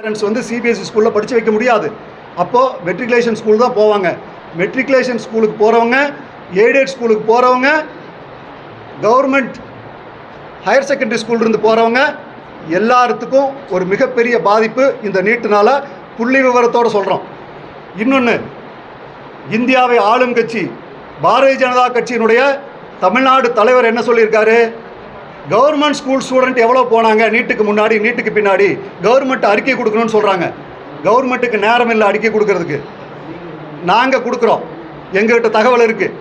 Parents வந்து CBSE ஸ்கூலில் படித்து வைக்க முடியாது. அப்போது மெட்ரிகுலேஷன் ஸ்கூல் தான் போவாங்க. மெட்ரிகுலேஷன் ஸ்கூலுக்கு போகிறவங்க எய்டட் ஸ்கூலுக்கு போகிறவங்க கவர்மெண்ட் ஹையர் செகண்டரி ஸ்கூல்லேருந்து போகிறவங்க எல்லாத்துக்கும் ஒரு மிகப்பெரிய பாதிப்பு இந்த நீட்டுனால புள்ளி விவரத்தோடு சொல்கிறோம் இன்னொன்று இந்தியாவை ஆளும் கட்சி பாரதிய ஜனதா கட்சியினுடைய தமிழ்நாடு தலைவர் என்ன சொல்லியிருக்காரு? கவர்மெண்ட் ஸ்கூல் ஸ்டூடெண்ட் எவ்வளோ போனாங்க? நீட்டுக்கு முன்னாடி நீட்டுக்கு பின்னாடி. கவர்மெண்ட் அறிக்கை கொடுக்கணும்னு சொல்கிறாங்க கவர்மெண்ட்டுக்கு நேரம் இல்லை அறிக்கை கொடுக்கறதுக்கு. நாங்கள் கொடுக்குறோம். எங்ககிட்ட தகவல் இருக்குது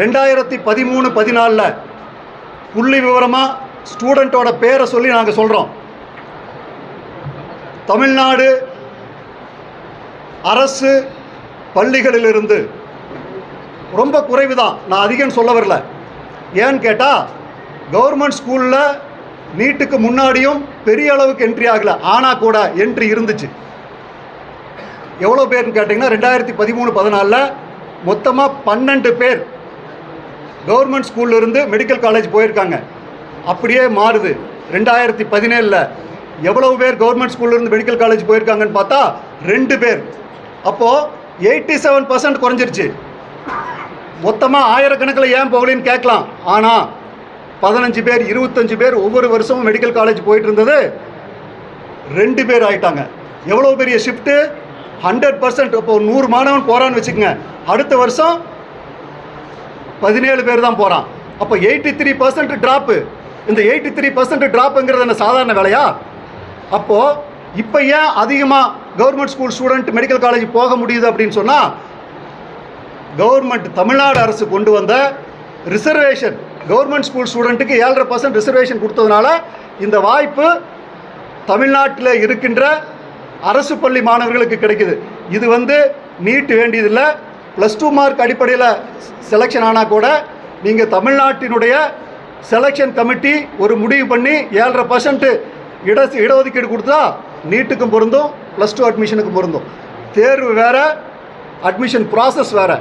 ரெண்டாயிரத்தி பதிமூணு பதினாலில் புள்ளி விவரமாக ஸ்டூடெண்ட்டோட பேரை சொல்லி நாங்கள் சொல்கிறோம் தமிழ்நாடு அரசு பள்ளிகளிலிருந்து ரொம்ப குறைவு தான் நான் அதிகம் சொல்ல வரல. ஏன்னு கேட்டால் கவர்மெண்ட் ஸ்கூலில் நீட்டுக்கு முன்னாடியும் பெரிய அளவுக்கு என்ட்ரி ஆகலை. ஆனால் கூட என்ட்ரி இருந்துச்சு. எவ்வளோ பேர்னு கேட்டிங்கன்னா ரெண்டாயிரத்தி பதிமூணு பதினாலில் மொத்தமாக பன்னெண்டு பேர் கவர்மெண்ட் ஸ்கூல்லேருந்து மெடிக்கல் காலேஜ் போயிருக்காங்க. அப்படியே மாறுது. ரெண்டாயிரத்தி பதினேழில் எவ்வளவு பேர் கவர்மெண்ட் ஸ்கூல்ல இருந்து மெடிக்கல் காலேஜ் போயிருக்காங்கன்னு பார்த்தா ரெண்டு பேர். அப்போது எயிட்டி செவன் பர்சன்ட் குறைஞ்சிருச்சு. மொத்தமாக ஆயிரக்கணக்கில் ஏன் போகலின்னு கேட்கலாம். ஆனால் பதினஞ்சு பேர் இருபத்தஞ்சு பேர் ஒவ்வொரு வருஷமும் மெடிக்கல் காலேஜ் போயிட்டு இருந்தது. ரெண்டு பேர் ஆயிட்டாங்க. எவ்வளோ பெரிய ஷிஃப்ட்டு ஹண்ட்ரட் பர்சன்ட் இப்போ நூறு மாணவன் போகிறான்னு வச்சுக்கோங்க. அடுத்த வருஷம் பதினேழு பேர் தான் போகிறான் அப்போ எயிட்டி த்ரீ பர்சன்ட் ட்ராப்பு இந்த எயிட்டி த்ரீ பர்சன்ட் ட்ராப்புங்கிறது என்ன சாதாரண வேலையா? அப்போது இப்போ ஏன் அதிகமாக government school student medical college போக முடியுது அப்படின்னு சொன்னால் கவர்மெண்ட் தமிழ்நாடு அரசு கொண்டு வந்த ரிசர்வேஷன் கவர்மெண்ட் ஸ்கூல் ஸ்டூடெண்ட்டுக்கு ஏழரை பர்சன்ட் ரிசர்வேஷன் கொடுத்ததுனால இந்த வாய்ப்பு தமிழ்நாட்டில் இருக்கின்ற அரசு பள்ளி மாணவர்களுக்கு கிடைக்குது. இது வந்து நீட் வேண்டியதில்லை. ப்ளஸ் டூ மார்க் அடிப்படையில் செலெக்ஷன் ஆனால் கூட நீங்கள் தமிழ்நாட்டினுடைய செலெக்ஷன் கமிட்டி ஒரு முடிவு பண்ணி ஏழரை பர்சன்ட்டு இட இடஒதுக்கீடு கொடுத்தா நீட்டுக்கும் பொருந்தும் ப்ளஸ் டூ அட்மிஷனுக்கும் பொருந்தும். தேர்வு வேறு அட்மிஷன் ப்ராசஸ் வேறு.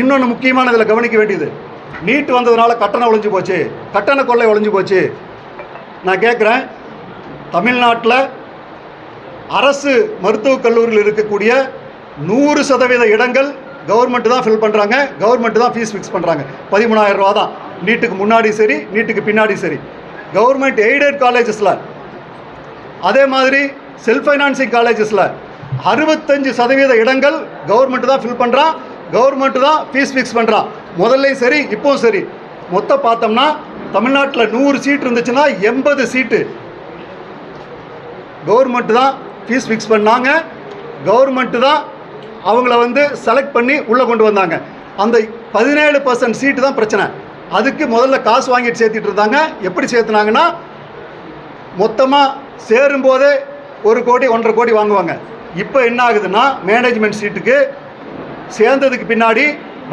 இன்னொன்று முக்கியமான இதில் கவனிக்க வேண்டியது. நீட் வந்ததுனால கட்டணம் ஒழிஞ்சு போச்சு. கட்டண கொள்ளை ஒழிஞ்சு போச்சு. நான் கேட்குறேன் தமிழ்நாட்டில் அரசு மருத்துவக் கல்லூரியில் இருக்கக்கூடிய நூறு சதவீத இடங்கள் கவர்மெண்ட் தான் ஃபில் பண்ணுறாங்க கவர்மெண்ட் தான் ஃபீஸ் ஃபிக்ஸ் பண்ணுறாங்க பதிமூணாயிரம் ரூபா தான். நீட்டுக்கு முன்னாடி சரி நீட்டுக்கு பின்னாடி சரி. கவர்மெண்ட் எய்டட் காலேஜஸில் அதே மாதிரி செல்ஃப் ஃபைனான்சிங் காலேஜஸில் அறுபத்தஞ்சு சதவீத இடங்கள் கவர்மெண்ட் தான் ஃபில் பண்ணுறான் கவர்மெண்ட்டு தான் ஃபீஸ் ஃபிக்ஸ் பண்ணுறான் முதல்லையும் சரி இப்போவும் சரி. மொத்தம் பார்த்தோம்னா தமிழ்நாட்டில் நூறு சீட் இருந்துச்சுன்னா எண்பது சீட்டு கவர்மெண்ட்டு தான் ஃபீஸ் ஃபிக்ஸ் பண்ணாங்க. கவர்மெண்ட்டு தான் அவங்கள வந்து செலக்ட் பண்ணி உள்ளே கொண்டு வந்தாங்க. அந்த பதினேழு பர்சன்ட் சீட்டு தான் பிரச்சனை. அதுக்கு முதல்ல காசு வாங்கிட்டு சேர்த்திட்டு இருந்தாங்க. எப்படி சேர்த்துனாங்கன்னா மொத்தமாக சேரும்போதே ஒரு கோடி ஒன்றரை கோடி வாங்குவாங்க. இப்போ என்ன ஆகுதுன்னா மேனேஜ்மெண்ட் சீட்டுக்கு சேர்ந்ததுக்கு பின்னாடி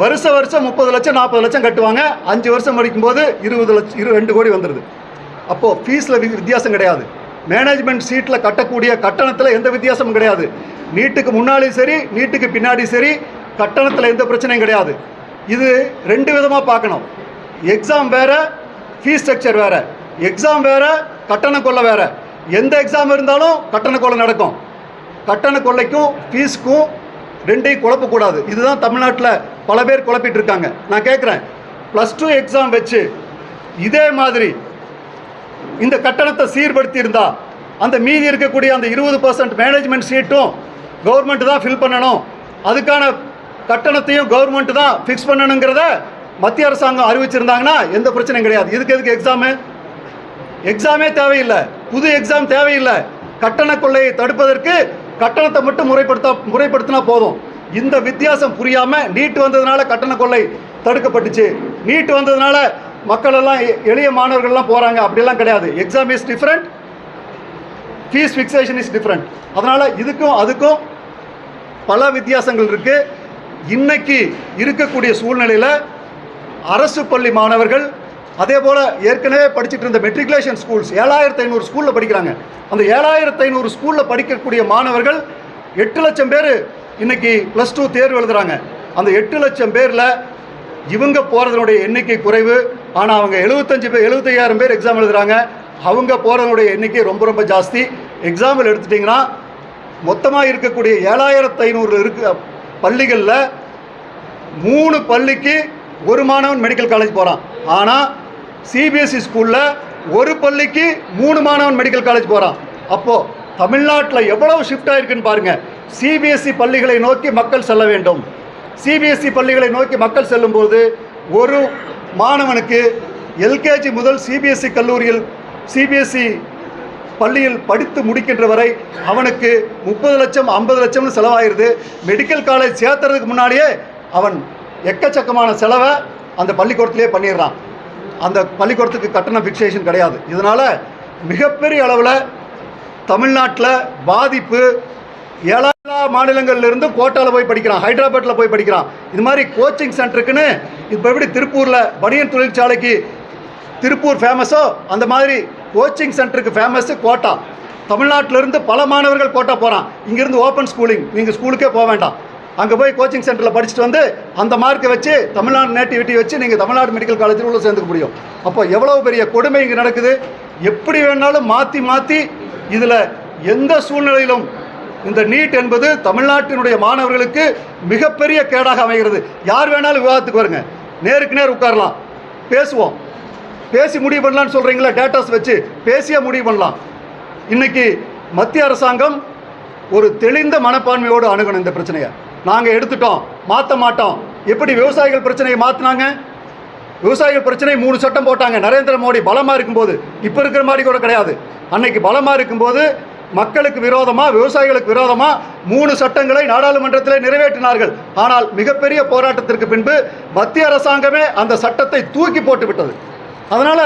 வருஷ வருஷம் முப்பது லட்சம் நாற்பது லட்சம் கட்டுவாங்க. அஞ்சு வருஷம் படிக்கும்போது இருபது லட்சம் இரு ரெண்டு கோடி வந்துடுது அப்போது ஃபீஸில் வித்தியாசம் கிடையாது. மேனேஜ்மெண்ட் சீட்டில் கட்டக்கூடிய கட்டணத்தில் எந்த வித்தியாசமும் கிடையாது. நீட்டுக்கு முன்னாடியும் சரி நீட்டுக்கு பின்னாடி சரி கட்டணத்தில் எந்த பிரச்சனையும் கிடையாது. இது ரெண்டு விதமாக பார்க்கணும். எக்ஸாம் வேறு ஃபீஸ் ஸ்ட்ரக்சர் வேறு. எக்ஸாம் வேறு கட்டண கொள்ளை வேறு. எந்த எக்ஸாம் இருந்தாலும் கட்டண கொள்ளை நடக்கும். கட்டண கொள்ளைக்கும் ஃபீஸுக்கும் ரெண்டையும் குழப்பக்கூடாது. இதுதான் தமிழ்நாட்டில் பல பேர் குழப்பிட்டு இருக்காங்க நான் கேட்குறேன் ப்ளஸ் டூ எக்ஸாம் வச்சு இதே மாதிரி இந்த கட்டணத்தை சீர்படுத்தி இருந்தா அந்த மீதி இருக்கக்கூடிய அந்த இருபது பர்சன்ட் மேனேஜ்மெண்ட் சீட்டும் கவர்மெண்ட் தான் ஃபில் பண்ணணும். அதுக்கான கட்டணத்தையும் கவர்மெண்ட் தான் ஃபிக்ஸ் பண்ணணுங்கிறத மத்திய அரசாங்கம் அறிவிச்சிருந்தாங்கன்னா எந்த பிரச்சனையும் கிடையாது. இதுக்கு எதுக்கு எக்ஸாமு எக்ஸாமே தேவையில்லை. புது எக்ஸாம் தேவையில்லை. கட்டண கொள்ளையை தடுப்பதற்கு கட்டணத்தை மட்டும் முறைப்படுத்த முறைப்படுத்தினா போதும். இந்த வித்தியாசம் புரியாமல் நீட் வந்ததுனால கட்டண கொள்ளை தடுக்கப்பட்டுச்சு. நீட் வந்ததுனால மக்கள் எல்லாம் எ- எளிய மாணவர்கள்லாம் போகிறாங்க அப்படிலாம் கிடையாது. Exam is different fees fixation is different அதனால் இதுக்கும் அதுக்கும் பல வித்தியாசங்கள் இருக்குது இன்னைக்கு இருக்கக்கூடிய சூழ்நிலையில் அரசு பள்ளி மாணவர்கள் அதே போல் ஏற்கனவே படிச்சுட்டு இருந்த மெட்ரிகுலேஷன் ஸ்கூல்ஸ் ஏழாயிரத்து ஐநூறு ஸ்கூலில் படிக்கிறாங்க. அந்த ஏழாயிரத்து ஐநூறு ஸ்கூலில் படிக்கக்கூடிய மாணவர்கள் எட்டு லட்சம் பேர் இன்றைக்கி ப்ளஸ் டூ தேர்வு எழுதுகிறாங்க அந்த எட்டு லட்சம் பேரில் இவங்க போகிறதனுடைய எண்ணிக்கை குறைவு. ஆனால் அவங்க எழுபத்தஞ்சு பேர் எழுபத்தையாயிரம் பேர் எக்ஸாம் எழுதுகிறாங்க அவங்க போகிறதனுடைய எண்ணிக்கை ரொம்ப ரொம்ப ஜாஸ்தி. எக்ஸாம்பிள் எடுத்துட்டிங்கன்னா மொத்தமாக இருக்கக்கூடிய ஏழாயிரத்து ஐநூறு இருக்க பள்ளிகளில் மூணு பள்ளிக்கு ஒரு மாணவன் மெடிக்கல் காலேஜ் போகிறான் ஆனால் சிபிஎஸ்சி ஸ்கூலில் ஒரு பள்ளிக்கு மூணு மாணவன் மெடிக்கல் காலேஜ் போகிறான் அப்போது தமிழ்நாட்டில் எவ்வளவு ஷிஃப்ட் ஆகிருக்குன்னு பாருங்கள் சிபிஎஸ்சி பள்ளிகளை நோக்கி மக்கள் செல்ல வேண்டும். சிபிஎஸ்சி பள்ளிகளை நோக்கி மக்கள் செல்லும்போது ஒரு மாணவனுக்கு எல்கேஜி முதல் சிபிஎஸ்சி கல்லூரியில் சிபிஎஸ்சி பள்ளியில் படித்து முடிக்கின்ற வரை அவனுக்கு முப்பது லட்சம் ஐம்பது லட்சம்னு செலவாயிருது. மெடிக்கல் காலேஜ் சேர்த்துறதுக்கு முன்னாடியே அவன் எக்கச்சக்கமான செலவை அந்த பள்ளிக்கூடத்திலே பண்ணிடுறான். அந்த பள்ளிக்கூடத்துக்கு கட்டண ஃபிக்சேஷன் கிடையாது. இதனால் மிகப்பெரிய அளவில் தமிழ்நாட்டில் பாதிப்பு எல்லா மாநிலங்கள்லேருந்து கோட்டாவில் போய் படிக்கிறான் ஹைதராபாத்தில் போய் படிக்கிறான். இது மாதிரி கோச்சிங் சென்டருக்குன்னு இப்போ எப்படி திருப்பூரில் பனியன் தொழிற்சாலைக்கு திருப்பூர் ஃபேமஸோ அந்த மாதிரி கோச்சிங் சென்டருக்கு ஃபேமஸ்ஸு கோட்டா. தமிழ்நாட்டிலிருந்து பல மாணவர்கள் கோட்டா போகிறான் இங்கேருந்து ஓப்பன் ஸ்கூலிங் நீங்கள் ஸ்கூலுக்கே போக வேண்டாம். அங்கே போய் கோச்சிங் சென்டரில் படிச்சுட்டு வந்து அந்த மார்க்கை வச்சு தமிழ்நாடு நேட்டிவிட்டி வச்சு நீங்கள் தமிழ்நாடு மெடிக்கல் காலேஜில் உள்ளே சேர்ந்துக்க முடியும். அப்போ எவ்வளோ பெரிய கொடுமை இங்கே நடக்குது? எப்படி வேணாலும் மாற்றி மாற்றி இதில் எந்த சூழ்நிலையிலும் இந்த நீட் என்பது தமிழ்நாட்டினுடைய மாணவர்களுக்கு மிகப்பெரிய கேடாக அமைகிறது. யார் வேணாலும் விவாதத்துக்கு வருங்க. நேருக்கு நேர் உட்காரலாம். பேசுவோம். பேசி முடிவு பண்ணலாம்னு சொல்கிறீங்களா டேட்டாஸ் வச்சு பேசியே முடிவு பண்ணலாம். இன்னைக்கு மத்திய அரசாங்கம் ஒரு தெளிந்த மனப்பான்மையோடு அணுகணும் இந்த பிரச்சனையை. நாங்கள் எடுத்துட்டோம் மாற்ற மாட்டோம். எப்படி விவசாயிகள் பிரச்சனையை மாற்றினாங்க விவசாயிகள் பிரச்சனை மூணு சட்டம் போட்டாங்க. நரேந்திர மோடி பலமாக இருக்கும்போது இப்போ இருக்கிற மாதிரி கூட கிடையாது. அன்னைக்கு பலமாக இருக்கும்போது மக்களுக்கு விரோதமாக விவசாயிகளுக்கு விரோதமாக மூணு சட்டங்களை நாடாளுமன்றத்தில் நிறைவேற்றினார்கள். ஆனால் மிகப்பெரிய போராட்டத்திற்கு பின்பு மத்திய அரசாங்கமே அந்த சட்டத்தை தூக்கி போட்டு விட்டது. அதனால்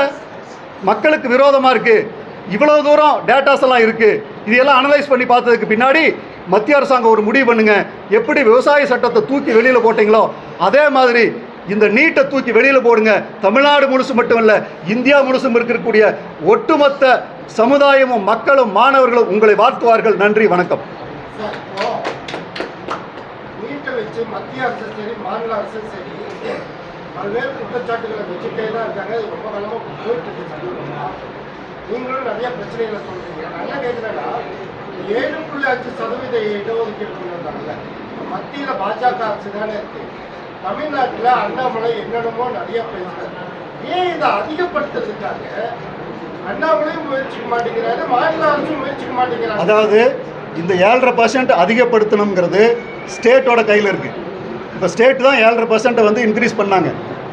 மக்களுக்கு விரோதமாக இருக்குது இவ்வளோ தூரம் டேட்டாஸ் எல்லாம் இருக்குது இதையெல்லாம் அனலைஸ் பண்ணி பார்த்ததுக்கு பின்னாடி மத்திய அரசாங்கம் ஒரு முடிவு பண்ணுங்க. எப்படி விவசாய சட்டத்தை தூக்கி வெளியில் போட்டீங்களோ அதே மாதிரி இந்த நீட்டை தூக்கி வெளியில் போடுங்க. தமிழ்நாடு முழுசும் மட்டுமல்ல இந்தியா முழுசும் இருக்கக்கூடிய ஒட்டுமொத்த சமுதாயமும் மக்களும் மாணவர்களும் உங்களை வாழ்த்துவார்கள். நன்றி வணக்கம். மத்திய அரசு சரி மாநில அரசு சரி பல்வேறு குற்றச்சாட்டுகளை வச்சுட்டே தான் இருக்காங்க. ரொம்ப காலமாக போயிட்டு இருக்கு. நீங்களும் நிறைய பிரச்சனைகளை சொல்றீங்க. நான் என்ன கேட்குறேன்னா ஏழு புள்ளி அஞ்சு சதவீத இடஒதுக்கீடு கொண்டு வந்தாங்கல்ல மத்தியில் பாஜக அரசு தானே இருக்கு. தமிழ்நாட்டில் அண்ணாமலை என்னென்னமோ நிறைய பேசுறாரு. ஏன் இதை அதிகப்படுத்துறதுக்காக அண்ணாமலையும் முயற்சிக்க மாட்டேங்கிறாரு மாநில அரசும் முயற்சிக்க மாட்டேங்கிறாங்க அதாவது இந்த ஏழரை பர்சன்ட் அதிகப்படுத்தணுங்கிறது ஸ்டேட்டோட கையில் இருக்குது இப்போ ஸ்டேட் தான் ஏழரை பர்சன்ட்டை வந்து இன்க்ரீஸ் பண்ணாங்க.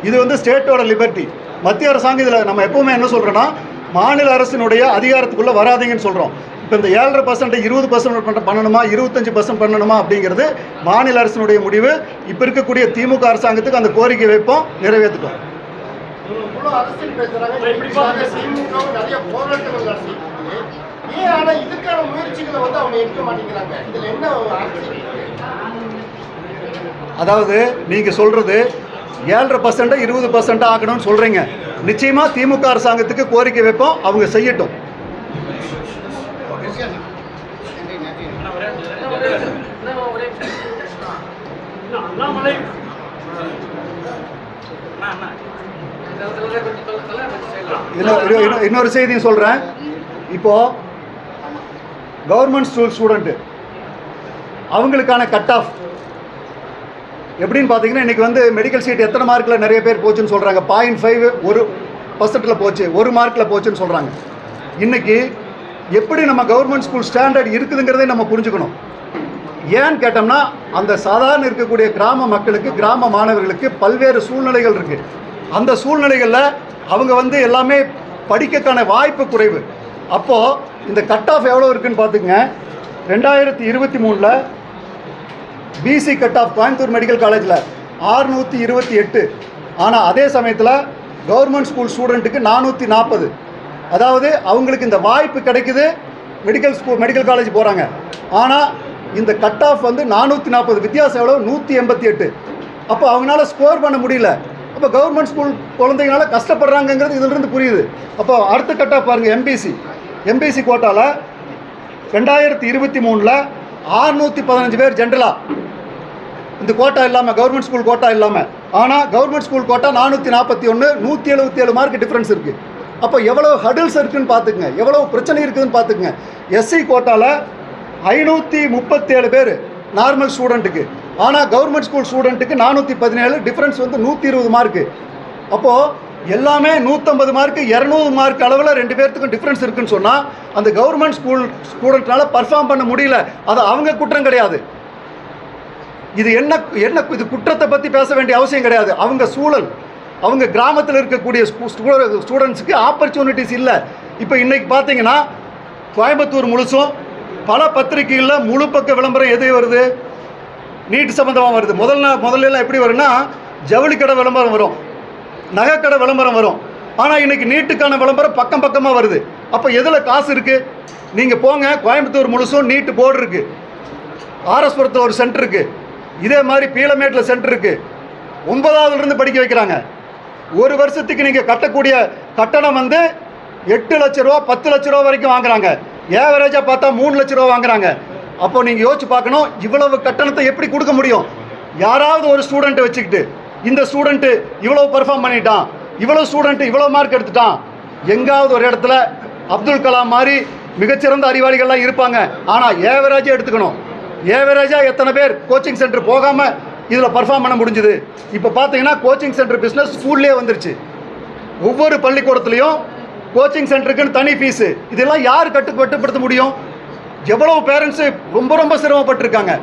இது வந்து ஸ்டேட்டோட லிபர்ட்டி மத்திய அரசாங்கம் இதில் நம்ம எப்பவுமே என்ன சொல்கிறோன்னா மாநில அரசினுடைய அதிகாரத்துக்குள்ளே வராதிங்கன்னு சொல்கிறோம் இப்போ இந்த ஏழரை பர்சன்ட்டை இருபது பர்சன்ட் பண்ண பண்ணணுமா? இருபத்தஞ்சி பர்சன்ட் பண்ணணுமா? அப்படிங்கிறது மாநில அரசினுடைய முடிவு. இப்போ இருக்கக்கூடிய திமுக அரசாங்கத்துக்கு அந்த கோரிக்கை வைப்போம் நிறைவேற்றுட்டோம் இருக்கு? அதாவது நீங்கள் சொல்கிறது ஏழரை பர்சண்ட்டை இருபது பர்சண்ட்டாக ஆக்கணும்னு சொல்கிறீங்க நிச்சயமாக திமுக அரசாங்கத்துக்கு கோரிக்கை வைப்போம் அவங்க செய்யட்டும். அண்ணாமலை இன்னொரு இன்னொரு- இன்னொரு செய்தியும் சொல்கிறேன் இப்போது கவர்மெண்ட் ஸ்கூல் ஸ்டூடெண்ட்டு அவங்களுக்கான கட் ஆஃப் எப்படின்னு பார்த்தீங்கன்னா இன்றைக்கி வந்து மெடிக்கல் சீட் எத்தனை மார்க்கில் நிறைய பேர் போச்சுன்னு சொல்கிறாங்க பாயிண்ட் ஃபைவ் ஒரு பர்சன்ட்டில் போச்சு ஒரு மார்க்கில் போச்சுன்னு சொல்கிறாங்க இன்றைக்கி எப்படி நம்ம கவர்மெண்ட் ஸ்கூல் ஸ்டாண்டர்ட் இருக்குதுங்கிறதே நம்ம புரிஞ்சுக்கணும். ஏன்னு கேட்டோம்னா அந்த சாதாரண இருக்கக்கூடிய கிராம மக்களுக்கு கிராம மாணவர்களுக்கு பல்வேறு சூழ்நிலைகள் இருக்குது அந்த சூழ்நிலைகளில் அவங்க வந்து எல்லாமே படிக்கக்கான வாய்ப்பு குறைவு. அப்போது இந்த கட் ஆஃப் எவ்வளோ இருக்குன்னு பார்த்துங்க ரெண்டாயிரத்தி இருபத்தி மூணில் BC cut off Coimbatore medical காலேஜில் ஆறுநூற்றி இருபத்தி எட்டு. ஆனால் அதே சமயத்தில் கவர்மெண்ட் ஸ்கூல் ஸ்டூடெண்ட்டுக்கு நானூற்றி நாற்பது அதாவது அவங்களுக்கு இந்த வாய்ப்பு கிடைக்குது. மெடிக்கல் ஸ்கூல் மெடிக்கல் காலேஜ் போகிறாங்க ஆனால் இந்த கட் ஆஃப் வந்து நானூற்றி நாற்பது வித்தியாசம் எவ்வளோ நூற்றி எண்பத்தி எட்டு. அப்போ அவங்களால ஸ்கோர் பண்ண முடியல. அப்போ கவர்மெண்ட் ஸ்கூல் குழந்தைங்களால கஷ்டப்படுறாங்கங்கிறது இதிலிருந்து புரியுது. அப்போ அடுத்த கட் ஆஃப் பாருங்கள் எம்பிசி எம்பிசி கோட்டாவில் ரெண்டாயிரத்தி இருபத்தி மூணில் ஆறுநூற்றி பதினஞ்சு பேர் ஜென்ரலாக இந்த கோட்டா இல்லாமல் கவர்மெண்ட் ஸ்கூல் கோட்டா இல்லாமல் ஆனால் கவர்மெண்ட் ஸ்கூல் கோட்டா நானூற்றி நாற்பத்தி ஒன்று நூற்றி எழுபத்தி ஏழு மார்க் டிஃப்ரென்ஸ் இருக்குது அப்போ எவ்வளோ ஹடில்ஸ் இருக்குன்னு பார்த்துக்குங்க. எவ்வளோ பிரச்சனை இருக்குதுன்னு பார்த்துக்குங்க. எஸ்சி கோட்டாவில் ஐநூற்றி முப்பத்தேழு பேர் நார்மல் ஸ்டூடெண்ட்டுக்கு ஆனால் கவர்மெண்ட் ஸ்கூல் ஸ்டூடெண்ட்டுக்கு நானூற்றி பதினேழு டிஃப்ரென்ஸ் வந்து நூற்றி இருபது மார்க்கு அப்போது எல்லாமே நூற்றம்பது மார்க்கு இரநூறு மார்க் அளவில் ரெண்டு பேர்த்துக்கும் டிஃப்ரென்ஸ் இருக்குன்னு சொன்னால் அந்த கவர்மெண்ட் ஸ்கூல் ஸ்டூடெண்ட்னால பர்ஃபார்ம் பண்ண முடியல. அது அவங்க குற்றம் கிடையாது. இது என்ன என்ன இது குற்றத்தை பற்றி பேச வேண்டிய அவசியம் கிடையாது. அவங்க சூழல் அவங்க கிராமத்தில் இருக்கக்கூடிய ஸ்டூடெண்ட்ஸுக்கு ஆப்பர்ச்சுனிட்டிஸ் இல்லை. இப்போ இன்றைக்கி பார்த்தீங்கன்னா கோயம்புத்தூர் முழுசும் பல பத்திரிகைகளில் முழு பக்க விளம்பரம் எது வருது? நீட் சம்மந்தமாக வருது. முதல் நாள் முதல்லலாம் எப்படி வரும்னா ஜவுளி கடை விளம்பரம் வரும். நகைக்கடை விளம்பரம் வரும். ஆனால் இன்றைக்கி நீட்டுக்கான விளம்பரம் பக்கம் பக்கமாக வருது. அப்போ எதில் காசு இருக்குது நீங்கள் போங்க கோயம்புத்தூர் முழுசும் நீட்டு போர்டு இருக்குது ஆர்எஸ்புரத்தில் ஒரு சென்டர் இருக்குது இதே மாதிரி பீலமேட்டில் சென்டர் இருக்குது ஒன்பதாவதுலேருந்து படிக்க வைக்கிறாங்க. ஒரு வருஷத்துக்கு நீங்கள் கட்டக்கூடிய கட்டணம் வந்து எட்டு லட்ச ரூபா பத்து லட்ச ரூபா வரைக்கும் வாங்குறாங்க. ஏவரேஜாக பார்த்தா மூணு லட்ச ரூபா வாங்குறாங்க. அப்போ நீங்கள் யோசிச்சு பார்க்கணும் இவ்வளவு கட்டணத்தை எப்படி கொடுக்க முடியும்? யாராவது ஒரு ஸ்டூடெண்ட்டை வச்சுக்கிட்டு இந்த ஸ்டூடெண்ட்டு இவ்வளோ பெர்ஃபார்ம் பண்ணிட்டான் இவ்வளோ ஸ்டூடெண்ட்டு இவ்வளோ மார்க் எடுத்துட்டான். எங்காவது ஒரு இடத்துல அப்துல் கலாம் மாதிரி மிகச்சிறந்த அறிவாளிகள்லாம் இருப்பாங்க. ஆனால் ஏவரேஜாக எடுத்துக்கணும். ஏவரேஜாக எத்தனை பேர் கோச்சிங் சென்டர் போகாமல் இதில் பர்ஃபார்ம் பண்ண முடிஞ்சுது? இப்போ பார்த்தீங்கன்னா கோச்சிங் சென்டர் பிஸ்னஸ் ஸ்கூல்லேயே வந்துருச்சு. ஒவ்வொரு பள்ளிக்கூடத்துலையும் கோச்சிங் சென்டருக்குன்னு தனி ஃபீஸு இதெல்லாம் யார் கட்டு கட்டுப்படுத்த முடியும்? எவ்வளவு பேரண்ட்ஸு ரொம்ப ரொம்ப சிரமப்பட்டிருக்காங்க.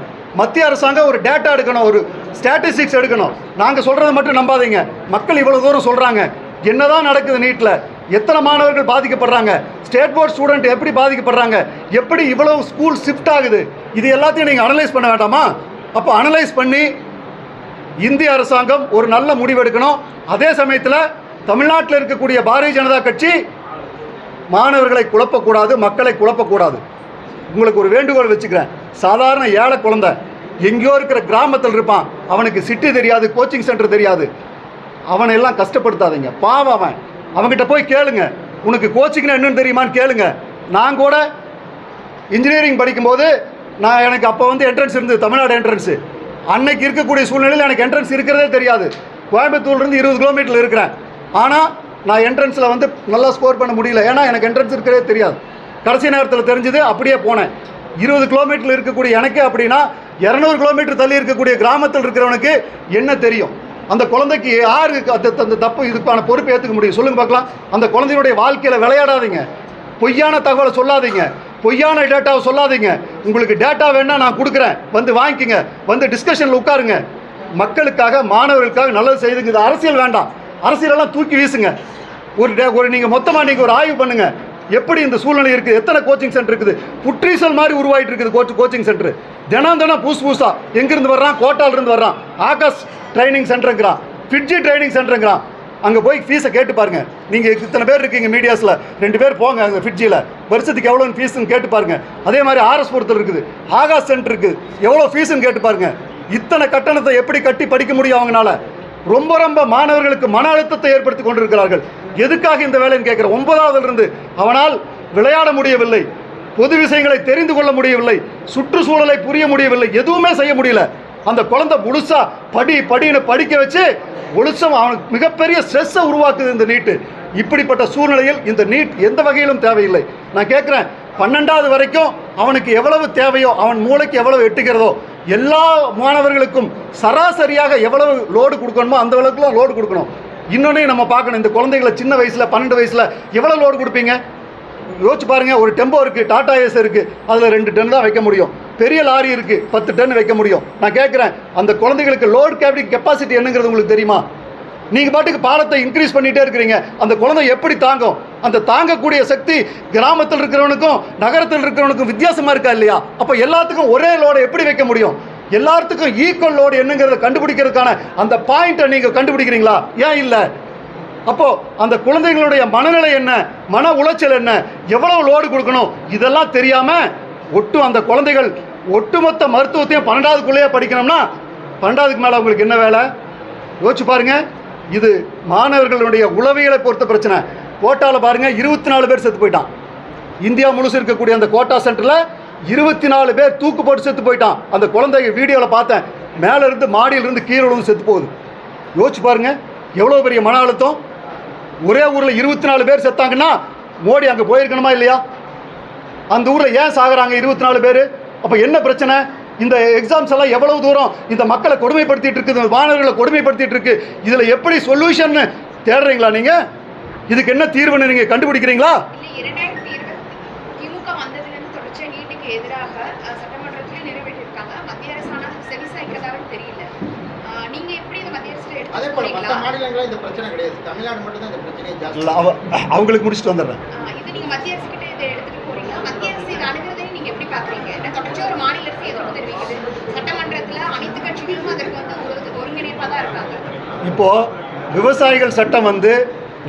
மத்திய அரசாங்கம் ஒரு டேட்டா எடுக்கணும் ஒரு ஸ்டாட்டிஸ்டிக்ஸ் எடுக்கணும். நாங்கள் சொல்கிறத மட்டும் நம்பாதீங்க. மக்கள் இவ்வளோ தூரம் சொல்கிறாங்க என்னதான் நடக்குது நீட்டில் எத்தனை மாணவர்கள் பாதிக்கப்படுறாங்க? ஸ்டேட் போர்ட் ஸ்டூடெண்ட் எப்படி பாதிக்கப்படுறாங்க? எப்படி இவ்வளவு ஸ்கூல் ஷிஃப்ட் ஆகுது? இது எல்லாத்தையும் நீங்கள் அனலைஸ் பண்ண வேண்டாமா? அப்போ அனலைஸ் பண்ணி இந்திய அரசாங்கம் ஒரு நல்ல முடிவு எடுக்கணும். அதே சமயத்தில் தமிழ்நாட்டில் இருக்கக்கூடிய பாரதிய ஜனதா கட்சி மாணவர்களை குழப்பக்கூடாது மக்களை குழப்பக்கூடாது. உங்களுக்கு ஒரு வேண்டுகோள் வச்சுக்கிறேன். சாதாரண ஏழை குழந்தை எங்கேயோ இருக்கிற கிராமத்தில் இருப்பான். அவனுக்கு சிட்டி தெரியாது கோச்சிங் சென்டர் தெரியாது. அவனை எல்லாம் கஷ்டப்படுத்தாதீங்க. பாவம் அவன். அவன்கிட்ட போய் கேளுங்க. உனக்கு கோச்சிங்னா என்னன்னு தெரியுமான்னு கேளுங்க. நான் கூட இன்ஜினியரிங் படிக்கும்போது நான் எனக்கு அப்போ வந்து என்ட்ரன்ஸ் இருந்தது தமிழ்நாடு என்ட்ரன்ஸு அன்னைக்கு இருக்கக்கூடிய சூழ்நிலையில் எனக்கு என்ட்ரன்ஸ் இருக்கிறதே தெரியாது. கோயம்புத்தூர்லேருந்து இருபது கிலோமீட்டரில் இருக்கிறேன். ஆனால் நான் என்ட்ரன்ஸில் வந்து நல்லா ஸ்கோர் பண்ண முடியல. ஏன்னா எனக்கு என்ட்ரன்ஸ் இருக்கிறதே தெரியாது. கடைசி நேரத்தில் தெரிஞ்சது அப்படியே போனேன். இருபது கிலோமீட்டரில் இருக்கக்கூடிய எனக்கு அப்படின்னா இரநூறு கிலோமீட்டர் தள்ளி இருக்கக்கூடிய கிராமத்தில் இருக்கிறவனுக்கு என்ன தெரியும்? அந்த குழந்தைக்கு யார் அந்த அந்த தப்பு இதுக்கான பொறுப்பு ஏற்றுக்க முடியும்? சொல்லுங்க பார்க்கலாம். அந்த குழந்தையுடைய வாழ்க்கையில் விளையாடாதீங்க. பொய்யான தகவலை சொல்லாதீங்க. பொய்யான டேட்டாவை சொல்லாதீங்க. உங்களுக்கு டேட்டா வேணால் நான் கொடுக்குறேன். வந்து வாங்கிக்கங்க. வந்து டிஸ்கஷனில் உட்காருங்க. மக்களுக்காக மாணவர்களுக்காக நல்லது செய்துங்க. இது அரசியல் வேண்டாம். அரசியலெல்லாம் தூக்கி வீசுங்க. ஒரு டே ஒரு நீங்கள் மொத்தமாக நீங்கள் ஒரு ஆய்வு பண்ணுங்க. எப்படி இந்த சூழ்நிலை இருக்குது? எத்தனை கோச்சிங் சென்டர் இருக்குது? புற்றீசல் மாதிரி உருவாயிட்டு இருக்குது கோச்சு கோச்சிங் சென்டர் தினம் தினம் புதுசு புதுசாக எங்கேருந்து வர்றான்? கோட்டாலிருந்து வர்றான். ஆகாஷ் ட்ரைனிங் சென்டருங்கிறான் ஃபிட்ஜி ட்ரைனிங் சென்டருங்கிறான் அங்கே போய் ஃபீஸை கேட்டு பாருங்க. நீங்கள் இத்தனை பேர் இருக்கீங்க மீடியாஸில். ரெண்டு பேர் போங்க அங்கே ஃபிட்ஜியில் வருஷத்துக்கு எவ்வளோ ஃபீஸுன்னு கேட்டு பாருங்க. அதே மாதிரி ஆர்எஸ் பொறுத்தல் இருக்குது. ஆகாஷ் சென்டர் இருக்குது. எவ்வளோ ஃபீஸுன்னு கேட்டு பாருங்க. இத்தனை கட்டணத்தை எப்படி கட்டி படிக்க முடியும் அவங்களால ரொம்ப ரொம்ப மாணவர்களுக்கு மன அழுத்தத்தை ஏற்படுத்தி கொண்டிருக்கிறார்கள். எதுக்காக இந்த வேலைன்னு கேட்குற ஒன்பதாவதிலிருந்து அவனால் விளையாட முடியவில்லை. பொது விஷயங்களை தெரிந்து கொள்ள முடியவில்லை. சுற்றுச்சூழலை புரிய முடியவில்லை. எதுவுமே செய்ய முடியல. அந்த குழந்தை முழுசா படி படின்னு படிக்க வச்சு முழுசும் அவனுக்கு மிகப்பெரிய ஸ்ட்ரெஸ்ஸை உருவாக்குது இந்த நீட்டு. இப்படிப்பட்ட சூழ்நிலையில் இந்த நீட் எந்த வகையிலும் தேவையில்லை. நான் கேட்குறேன் பன்னெண்டாவது வரைக்கும் அவனுக்கு எவ்வளவு தேவையோ அவன் மூளைக்கு எவ்வளவு எட்டுகிறதோ எல்லா மாணவர்களுக்கும் சராசரியாக எவ்வளவு லோடு கொடுக்கணுமோ அந்த அளவுக்குலாம் லோடு கொடுக்கணும். இன்னொன்னையும் நம்ம பார்க்கணும் இந்த குழந்தைகளை சின்ன வயசில் பன்னெண்டு வயசில் எவ்வளோ லோடு கொடுப்பீங்க? யோசிச்சு பாருங்கள் ஒரு டெம்போ இருக்குது டாடா ஏஸ் இருக்குது அதில் ரெண்டு டன் தான் வைக்க முடியும். பெரிய லாரி இருக்குது பத்து டன் வைக்க முடியும். நான் கேட்குறேன் அந்த குழந்தைகளுக்கு லோடு கேபிங் கெப்பாசிட்டி என்னங்கிறது உங்களுக்கு தெரியுமா? நீங்கள் பாட்டுக்கு பாலத்தை இன்க்ரீஸ் பண்ணிகிட்டே இருக்கிறீங்க. அந்த குழந்தை எப்படி தாங்கும்? அந்த தாங்கக்கூடிய சக்தி கிராமத்தில் இருக்கிறவனுக்கும் நகரத்தில் இருக்கிறவனுக்கும் வித்தியாசமாக இருக்கா இல்லையா? அப்போ எல்லாத்துக்கும் ஒரே லோடை எப்படி வைக்க முடியும்? எல்லாத்துக்கும் ஈக்குவல் லோடு என்னங்கிறத கண்டுபிடிக்கிறதுக்கான அந்த பாயிண்ட்டை நீங்கள் கண்டுபிடிக்கிறீங்களா? ஏன் இல்லை? அப்போது அந்த குழந்தைங்களுடைய மனநிலை என்ன? மன உளைச்சல் என்ன? எவ்வளவு லோடு கொடுக்கணும்? இதெல்லாம் தெரியாமல் ஒட்டு அந்த குழந்தைகள் ஒட்டுமொத்த மருத்துவத்தையும் பன்னெண்டாவதுக்குள்ளேயே படிக்கணும்னா பன்னெண்டாவதுக்கு மேலே உங்களுக்கு என்ன வேலை? யோசிச்சு பாருங்கள் இது மாணவர்களுடைய உளவியலை பொறுத்த பிரச்சனை. கோட்டாவில் பாருங்கள் இருபத்தி நாலு பேர் செத்து போயிட்டான். இந்தியா முழுசு இருக்கக்கூடிய அந்த கோட்டா சென்டரில் இருபத்தி நாலு பேர் தூக்கு போட்டு செத்து போயிட்டான். அந்த குழந்தைய வீடியோவில் பார்த்தேன். மேலே இருந்து மாடியிலிருந்து கீழே செத்து போகுது. யோசிச்சு பாருங்க எவ்வளோ பெரிய மன அழுத்தம்? ஒரே ஊரில் இருபத்தி நாலு பேர் செத்தாங்கன்னா மோடி அங்கே போயிருக்கணுமா இல்லையா? அந்த ஊரில் ஏன் சாகிறாங்க இருபத்தி நாலு பேர்? அப்போ என்ன பிரச்சனை? இந்த எக்ஸாம்ஸ் எல்லாம் எவ்வளவு தூரம் இந்த மக்களை கொடுமைப்படுத்திட்டு இருக்குது இந்த மாணவர்களை கொடுமைப்படுத்திட்டு இருக்கு இதில் எப்படி சொல்யூஷன் தேடுறீங்களா நீங்கள் இதுக்கு என்ன தீர்வுன்னு நீங்கள் கண்டுபிடிக்கிறீங்களா? அவங்களுக்கு முடிச்சுட்டு வந்துடுறேன். பாக்குறீங்க. ஏன்னா தொடர்ச்சி ஒரு மாநில அரசு எதிர்ப்பு தெரிவிக்குது. சட்டமன்றத்துல அனைத்து கட்சிகளும் அதற்கு வந்து ஒரு ஒருங்கிணைப்பா தான் இருக்காங்க. இப்போ விவசாயிகள் சட்டம் வந்து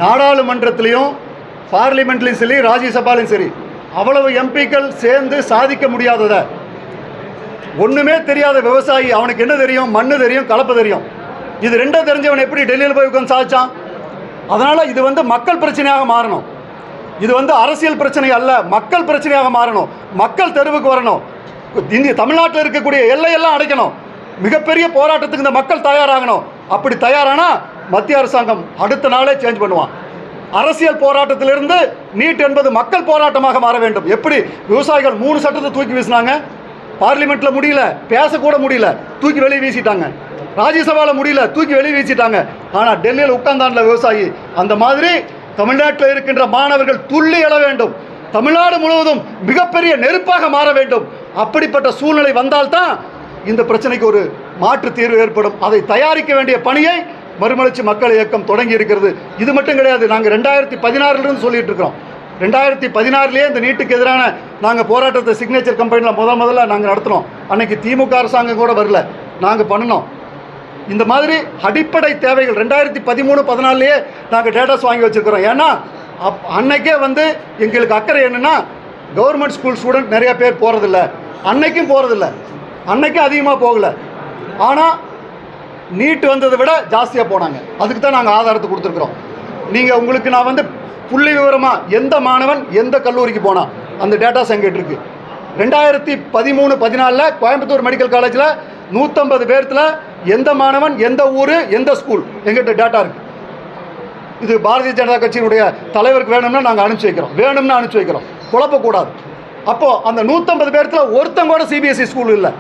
நாடாளுமன்றத்திலையும் பார்லிமெண்ட்லையும் சரி ராஜ்யசபாலையும் சரி அவ்வளவு எம்பிக்கள் சேர்ந்து சாதிக்க முடியாததை. ஒன்றுமே தெரியாத விவசாயி அவனுக்கு என்ன தெரியும்? மண்ணு தெரியும் கலப்பு தெரியும். இது ரெண்டும் தெரிஞ்சவன் எப்படி டெல்லியில் போய் உட்காந்து சாதிச்சான்? அதனால் இது வந்து மக்கள் பிரச்சனையாக மாறணும். இது வந்து அரசியல் பிரச்சனை அல்ல. மக்கள் பிரச்சனையாக மாறணும். மக்கள் தெருவுக்கு வரணும். இந்திய தமிழ்நாட்டில் இருக்கக்கூடிய எல்லையெல்லாம் அடைக்கணும். மிகப்பெரிய போராட்டத்துக்கு இந்த மக்கள் தயாராகணும். அப்படி தயாரானா மத்திய அரசாங்கம் அடுத்த நாளே சேஞ்ச் பண்ணுவான். அரசியல் போராட்டத்திலிருந்து நீட் என்பது மக்கள் போராட்டமாக மாற வேண்டும். எப்படி? விவசாயிகள் மூணு சட்டத்தை தூக்கி வீசினாங்க. பார்லிமெண்ட்டில் முடியல. பேசக்கூட முடியல. தூக்கி வெளியே வீசிட்டாங்க. ராஜ்யசபால முடியல. தூக்கி வெளியே வீசிட்டாங்க. ஆனால் டெல்லியில் உட்கார்ந்தான்ல விவசாயி. அந்த மாதிரி தமிழ்நாட்டில் இருக்கின்ற மாணவர்கள் துள்ளி எழ வேண்டும். தமிழ்நாடு முழுவதும் மிகப்பெரிய நெருப்பாக மாற வேண்டும். அப்படிப்பட்ட சூழ்நிலை வந்தால்தான் இந்த பிரச்சனைக்கு ஒரு மாற்று தீர்வு ஏற்படும். அதை தயாரிக்க வேண்டிய பணியை மறுமலர்ச்சி மக்கள் இயக்கம் தொடங்கி இருக்கிறது. இது மட்டும் கிடையாது நாங்கள் ரெண்டாயிரத்தி பதினாறுலேருந்து சொல்லிட்டு இருக்கிறோம். ரெண்டாயிரத்தி பதினாறுலேயே இந்த நீட்டுக்கு எதிரான நாங்கள் போராட்டத்தை சிக்னேச்சர் கம்பெனியில் முத முதல்ல நாங்கள் நடத்தினோம். அன்னைக்கு திமுக அரசாங்கம் கூட வரல. நாங்கள் பண்ணினோம். இந்த மாதிரி அடிப்படை தேவைகள் ரெண்டாயிரத்தி பதிமூணு பதினாலுலேயே நாங்கள் டேட்டாஸ் வாங்கி வச்சுருக்கிறோம். ஏன்னா அப் அன்னைக்கே வந்து எங்களுக்கு அக்கறை என்னென்னா கவர்மெண்ட் ஸ்கூல் ஸ்டூடெண்ட் நிறையா பேர் போகிறதில்ல அன்னைக்கும் போகிறதில்ல அன்னைக்கும் அதிகமாக போகலை. ஆனால் நீட் வந்ததை விட ஜாஸ்தியாக போனாங்க. அதுக்கு தான் நாங்கள் ஆதாரத்தை கொடுத்துருக்குறோம். நீங்கள் உங்களுக்கு நான் வந்து புள்ளி விவரமாக எந்த மாணவன் எந்த கல்லூரிக்கு போனான் அந்த டேட்டாஸ் எங்கிட்டிருக்கு ரெண்டாயிரத்தி பதிமூணு பதினாலில் கோயம்புத்தூர் மெடிக்கல் காலேஜில் நூற்றம்பது பேர்த்தில் எந்த மாணவன் எந்த ஊர் எந்த ஸ்கூல் எங்கிட்ட டேட்டா இருக்குது இது பாரதிய ஜனதா கட்சியினுடைய தலைவருக்கு வேணும்னா நாங்கள் அனுப்பிச்சி வைக்கிறோம். வேணும்னு அனுப்பிச்சி வைக்கிறோம். குழப்பக்கூடாது. அப்போது அந்த நூற்றம்பது பேர்த்தில் ஒருத்தங்க கூட சிபிஎஸ்சி ஸ்கூல் இல்லை.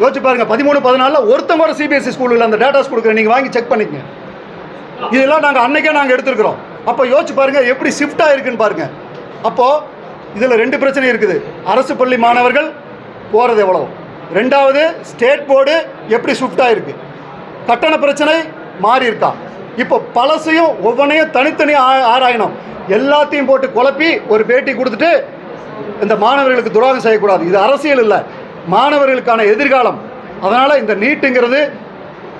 யோசிச்சு பாருங்க பதிமூணு பதினாலில் ஒருத்தங்க கூட சிபிஎஸ்சி ஸ்கூல் இல்லை. அந்த டேட்டாஸ் கொடுக்குறேன் நீங்கள் வாங்கி செக் பண்ணிக்கங்க. இதெல்லாம் நாங்கள் அன்னைக்கே நாங்கள் எடுத்துருக்குறோம். அப்போ யோசிச்சு பாருங்கள் எப்படி ஷிஃப்ட் ஆகிருக்குன்னு பாருங்கள் அப்போது இதில் ரெண்டு பிரச்சனை இருக்குது. அரசு பள்ளி மாணவர்கள் போகிறது எவ்வளோ ரெண்டாவது ஸ்டேட் போர்டு எப்படி ஷிஃப்ட் இருக்குது கட்டண பிரச்சனை மாறி இருக்கா? இப்போ பழசையும் ஒவ்வொன்றையும் தனித்தனியாக ஆராயணும். எல்லாத்தையும் போட்டு குழப்பி ஒரு பேட்டி கொடுத்துட்டு இந்த மாணவர்களுக்கு துரோகம் செய்யக்கூடாது. இது அரசியல் இல்லை. மாணவர்களுக்கான எதிர்காலம். அதனால் இந்த நீட்டுங்கிறது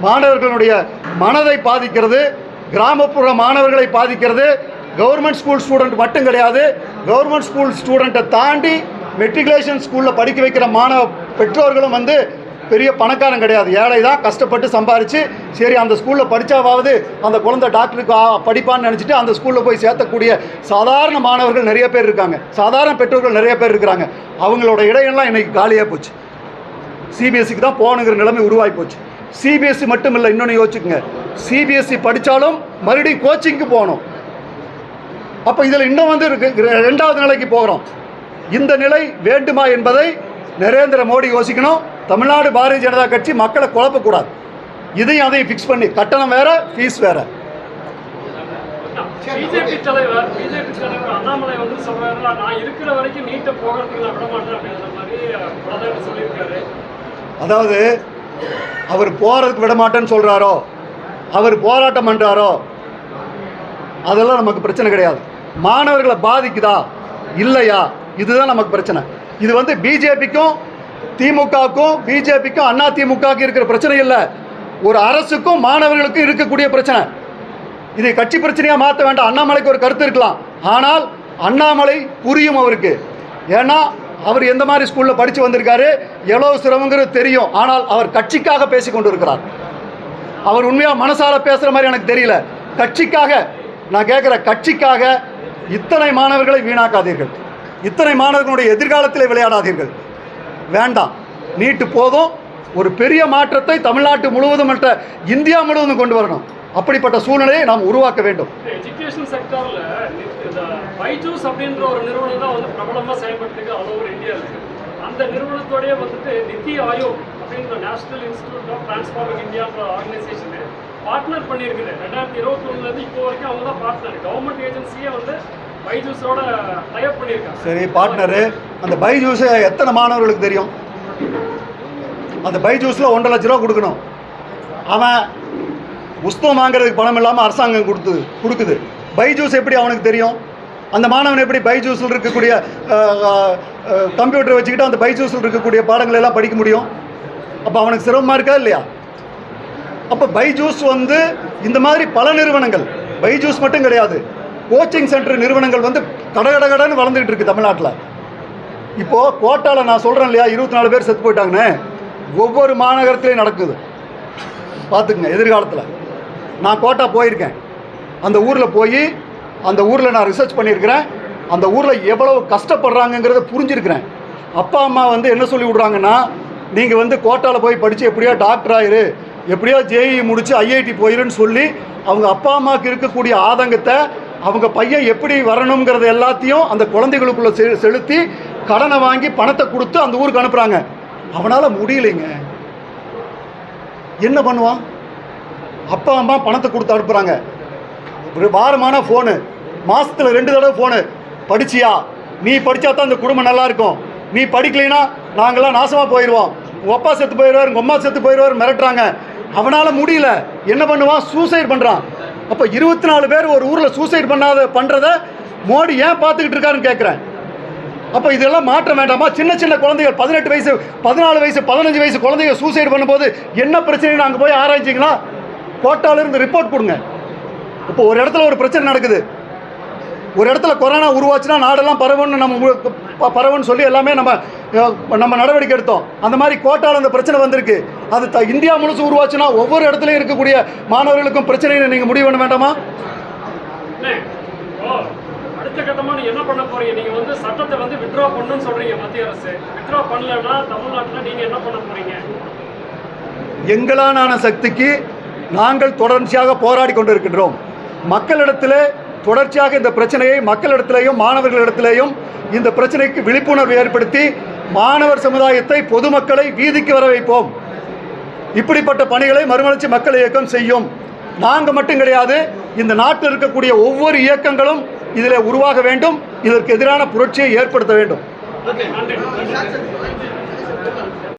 மாணவர்களுடைய மனதை பாதிக்கிறது கிராமப்புற மாணவர்களை பாதிக்கிறது. கவர்மெண்ட் ஸ்கூல் ஸ்டூடெண்ட் மட்டும் கிடையாது. கவர்மெண்ட் ஸ்கூல் ஸ்டூடெண்ட்டை தாண்டி மெட்ரிகுலேஷன் ஸ்கூலில் படிக்க வைக்கிற மாணவ பெற்றோர்களும் வந்து பெரிய பணக்காரன் கிடையாது. ஏழை தான் கஷ்டப்பட்டு சம்பாரித்து சரி அந்த ஸ்கூலில் படித்தாவாவது அந்த குழந்தை டாக்டருக்கு படிப்பான்னு நினச்சிட்டு அந்த ஸ்கூலில் போய் சேர்த்தக்கூடிய சாதாரண மாணவர்கள் நிறைய பேர் இருக்காங்க. சாதாரண பெற்றோர்கள் நிறைய பேர் இருக்கிறாங்க. அவங்களோட இடையெல்லாம் இன்றைக்கி காலியாக போச்சு. சிபிஎஸ்சிக்கு தான் போகணுங்கிற நிலைமை உருவாகி போச்சு. சிபிஎஸ்சி மட்டும் இல்லை இன்னொன்று யோசிச்சுக்கோங்க. சிபிஎஸ்சி படித்தாலும் மறுபடியும் கோச்சிங்க்கு போகணும். அப்போ இதில் இன்னும் வந்து இருக்கு- ரெ- ரெண்டாவது நிலைக்கு போகிறோம். இந்த நிலை வேண்டுமா என்பதை நரேந்திர மோடி யோசிக்கணும். தமிழ்நாடு பாரதிய ஜனதா கட்சி மக்களை குழப்பக்கூடாது. இதையும் அதையும் ஃபிக்ஸ் பண்ணி. கட்டணம் வேற ஃபீஸ் வேற. பிஜேபி தலைவர் பிஜேபி தலைவர் அண்ணாமலை வந்து சொல்றாரு நான் இருக்கிற வரைக்கும் நீட்டை போகிறதுக்கு நான் விட மாட்டேன் அப்படின்ற மாதிரி பிரதமர் சொல்லியிருக்காரு. அதாவது அவர் போகிறதுக்கு விட மாட்டேன்னு சொல்கிறாரோ அவர் போராட்டம் பண்ணுறாரோ அதெல்லாம் நமக்கு பிரச்சனை கிடையாது. மாணவர்களை பாதிக்குதா? இல்லையா? இதுதான் நமக்கு பிரச்சனை. இது வந்து பிஜேபிக்கும் திமுகவுக்கும் பிஜேபிக்கும் அண்ணா திமுகவுக்கும் இருக்கிற பிரச்சனை இல்லை. ஒரு அரசுக்கும் மாணவர்களுக்கும் இருக்கக்கூடிய பிரச்சனை. இதை கட்சி பிரச்சனையாக மாற்ற வேண்டாம். அண்ணாமலைக்கு ஒரு கருத்து இருக்கலாம். ஆனால் அண்ணாமலை புரியும் அவருக்கு. ஏன்னா அவர் எந்த மாதிரி ஸ்கூலில் படித்து வந்திருக்காரு எவ்வளோ சிரமங்கிறது தெரியும். ஆனால் அவர் கட்சிக்காக பேசி கொண்டு இருக்கிறார் அவர் உண்மையாக மனசார பேசுகிற மாதிரி எனக்கு தெரியல. கட்சிக்காக நான் கேட்குற கட்சிக்காக இத்தனை மாணவர்களை வீணாக்காதீர்கள். இத்தனை மாணவர்களுடைய எதிர்காலத்தில் விளையாடாதீர்கள். வேண்டாம். நீட்டு போதும். ஒரு பெரிய மாற்றத்தை தமிழ்நாட்டு முழுவதும் மற்ற இந்தியா முழுவதும் கொண்டு வரணும். அப்படிப்பட்ட சூழ்நிலையை நாம் உருவாக்க வேண்டும். எஜுகேஷன் செக்டர்ல இந்த பைஜூஸ் அப்படின்ற ஒரு நிறுவனம் தான் வந்து பிரபலமா செயல்பட்டு ஆல் ஓவர் இந்தியா இருக்கு அந்த நிறுவனத்தோடய வந்துட்டு நித்தி ஆயோக் அப்படின்ற நேஷனல் இன்ஸ்டிடியூட் ஆஃப் டிரான்ஸ்ஃபார்மிங் இந்தியான்ற ஆர்கனைசேஷனு பார்ட்னர் பண்ணியிருக்குது. ரெண்டாயிரத்தி இருபத்தொன்னுலேருந்து இப்போ வரைக்கும் அவங்க தான் பார்ட்னர் கவர்மெண்ட் ஏஜென்சியே வந்து சரி பார்ட்னரு அந்த பைஜூஸை எத்தனை மாணவர்களுக்கு தெரியும்? அந்த பைஜூஸில் ஒன்றரை லட்ச ரூபா கொடுக்கணும். அவன் புஸ்தகம் வாங்குறதுக்கு பணம் இல்லாமல் அரசாங்கம் கொடுத்து கொடுக்குது. பைஜூஸ் எப்படி அவனுக்கு தெரியும்? அந்த மாணவன் எப்படி பைஜூஸில் இருக்கக்கூடிய கம்ப்யூட்டர் வச்சுக்கிட்டு அந்த பைஜூஸில் இருக்கக்கூடிய பாடங்கள் எல்லாம் படிக்க முடியும்? அப்போ அவனுக்கு சிரமமாக இருக்கா இல்லையா? அப்போ பைஜூஸ் வந்து இந்த மாதிரி பல நிறுவனங்கள் பைஜூஸ் மட்டும் கிடையாது. கோச்சிங் சென்டர் நிறுவனங்கள் வந்து கடகடகடன்னு வளர்ந்துக்கிட்டு இருக்கு தமிழ்நாட்டில். இப்போது கோட்டாவில் நான் சொல்கிறேன் இல்லையா இருபத்தி நாலு பேர் செத்து போயிட்டாங்கன்னு? ஒவ்வொரு மாநகரத்துலேயும் நடக்குது. பார்த்துக்குங்க எதிர்காலத்தில். நான் கோட்டா போயிருக்கேன். அந்த ஊரில் போய் அந்த ஊரில் நான் ரிசர்ச் பண்ணியிருக்கிறேன். அந்த ஊரில் எவ்வளவு கஷ்டப்படுறாங்கங்கிறத புரிஞ்சிருக்கிறேன். அப்பா அம்மா வந்து என்ன சொல்லி விடுறாங்கன்னா நீங்கள் வந்து கோட்டாவில் போய் படித்து எப்படியோ டாக்டர் ஆயிரு. எப்படியோ ஜேஇ முடித்து ஐஐடி போயிருன்னு சொல்லி அவங்க அப்பா அம்மாவுக்கு இருக்கக்கூடிய ஆதங்கத்தை அவங்க பையன் எப்படி வரணுங்கிறது எல்லாத்தையும் அந்த குழந்தைகளுக்குள்ளே செ செலுத்தி கடனை வாங்கி பணத்தை கொடுத்து அந்த ஊருக்கு அனுப்புகிறாங்க அவனால் முடியலைங்க. என்ன பண்ணுவான்? அப்பா அம்மா பணத்தை கொடுத்து அனுப்புகிறாங்க ஒரு வாரமான ஃபோனு மாதத்தில் ரெண்டு தடவை ஃபோனு படிச்சியா? நீ படித்தா தான் இந்த குடும்பம் நல்லாயிருக்கும் நீ படிக்கலைன்னா நாங்களாம் நாசமாக போயிடுவோம் உங்கள் அப்பா செத்து போயிடுவார் உங்கள் அம்மா செத்து போயிடுவார் மிரட்டுறாங்க. அவனால் முடியல. என்ன பண்ணுவான்? சூசைட் பண்ணுறான் அப்போ இருபத்தி நாலு பேர் ஒரு ஊரில் சூசைட் பண்ணாத பண்ணுறத மோடி ஏன் பார்த்துக்கிட்டு இருக்காருன்னு கேட்குறேன் அப்போ இதெல்லாம் மாற்ற வேண்டாமா? சின்ன சின்ன குழந்தைகள் பதினெட்டு வயசு பதினாலு வயசு பதினஞ்சு வயசு குழந்தைங்க சூசைட் பண்ணும்போது என்ன பிரச்சனைன்னு அங்கே போய் ஆராய்ச்சிங்களா கோட்டாலிருந்து ரிப்போர்ட் கொடுங்க. இப்போ ஒரு இடத்துல ஒரு பிரச்சனை நடக்குது. ஒரு இடத்துல கொரோனா உருவாச்சுன்னா நாடெல்லாம் பரவுன்னு நம்ம மு- ப- பரவுன்னு சொல்லி எல்லாமே நம்ம நம்ம நடவடிக்கை எடுத்தோம். அந்த மாதிரி கோட்டால அந்த பிரச்சனை வந்திருக்கு. அது த இந்தியா முழுசு உருவாச்சுன்னா ஒவ்வொரு இடத்துலையும் இருக்கக்கூடிய மாணவர்களுக்கும் பிரச்சனையை நீங்கள் முடிவு பண்ண வேண்டாமா? அடுத்த கட்டமா என்ன பண்ண போறீங்க? நீங்க வந்து சட்டத்தை வந்து வித்ட்ரா பண்ணணும்னு சொல்றீங்க மத்திய அரசு. வித்ட்ரா பண்ணலன்னா தமிழ்நாட்டுல நீங்க என்ன பண்ண போறீங்க? எங்களான சக்திக்கு நாங்கள் தொடர்ச்சியாக போராடி கொண்டிருக்கின்றோம். மக்களிடத்தில் தொடர்ச்சியாக இந்த பிரச்சனையை மக்களிடத்திலேயும் மாணவர்களிடத்திலேயும் இந்த பிரச்சனைக்கு விழிப்புணர்வு ஏற்படுத்தி மாணவர் சமுதாயத்தை பொதுமக்களை வீதிக்கு வர வைப்போம். இப்படிப்பட்ட பணிகளை மறுமலர்ச்சி மக்கள் இயக்கம் செய்யும். நாங்கள் மட்டும் கிடையாது இந்த நாட்டில் இருக்கக்கூடிய ஒவ்வொரு இயக்கங்களும் இதில் உருவாக வேண்டும். இதற்கு எதிரான புரட்சியை ஏற்படுத்த வேண்டும். நன்றி.